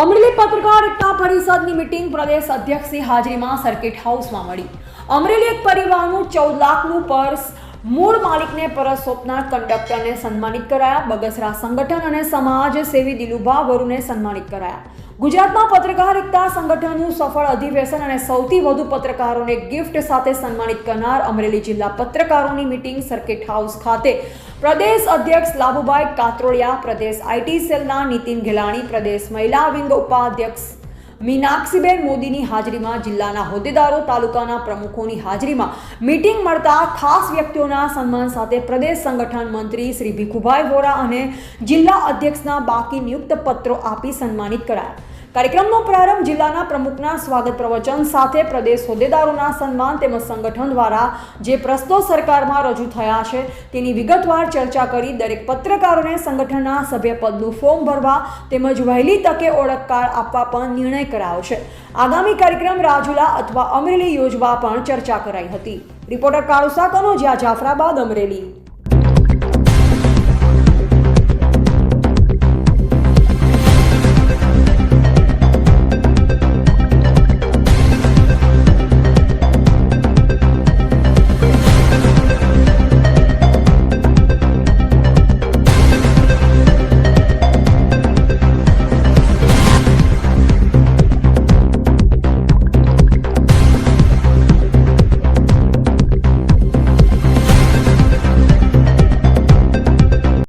અમરેલી પત્રકાર એકતા પરિષદની મિટિંગ પ્રદેશ અધ્યક્ષની હાજરીમાં સર્કિટ હાઉસમાં મળી. અમરેલી એક પરિવારનું ચૌદ લાખનું પર્સ મૂળ માલિકને પરત સોંપનાર કંડક્ટરને સન્માનિત કરાયા. બગસરા સંગઠન અને સમાજ સેવી દિલુભા વરુને સન્માનિત કરાયા. ગુજરાતમાં પત્રકાર એકતા સંગઠનનું સફળ અધિવેશન અને સૌથી વધુ પત્રકારોને ગિફ્ટ સાથે સન્માનિત કરનાર અમરેલી જિલ્લા પત્રકારોની મિટિંગ સર્કિટ હાઉસ ખાતે પ્રદેશ અધ્યક્ષ લાભુભાઈ કાત્રોડિયા, પ્રદેશ આઈટી સેલના નીતિન ઘેલાણી, પ્રદેશ મહિલા વિંગ ઉપાધ્યક્ષ મીનાક્ષીબેન મોદીની હાજરીમાં જિલ્લાના હોદ્દેદારો, તાલુકાના પ્રમુખોની હાજરીમાં મીટિંગ મળતા ખાસ વ્યક્તિઓના સન્માન સાથે પ્રદેશ સંગઠન મંત્રી શ્રી ભીખુભાઈ વોરા અને જિલ્લા અધ્યક્ષના બાકી નિયુક્ત પત્રો આપી સન્માનિત કરાયા. કાર્યક્રમનો પ્રારંભ જિલ્લાના પ્રમુખના સ્વાગત પ્રવચન સાથે પ્રદેશ હોદ્દેદારોના સન્માન તેમજ સંગઠન દ્વારા જે પ્રશ્નો સરકારમાં રજૂ થયા છે, તેની વિગતવાર ચર્ચા કરી દરેક પત્રકારોને સંગઠનના સભ્યપદનું ફોર્મ ભરવા તેમજ વહેલી તકે ઓળખ કાર્ડ આપવા પણ નિર્ણય કરાયો છે. આગામી કાર્યક્રમ રાજુલા અથવા અમરેલી યોજવા પણ ચર્ચા કરાઈ હતી. રિપોર્ટર કાળુસા કનોજિયા જાફરાબાદ, અમરેલી.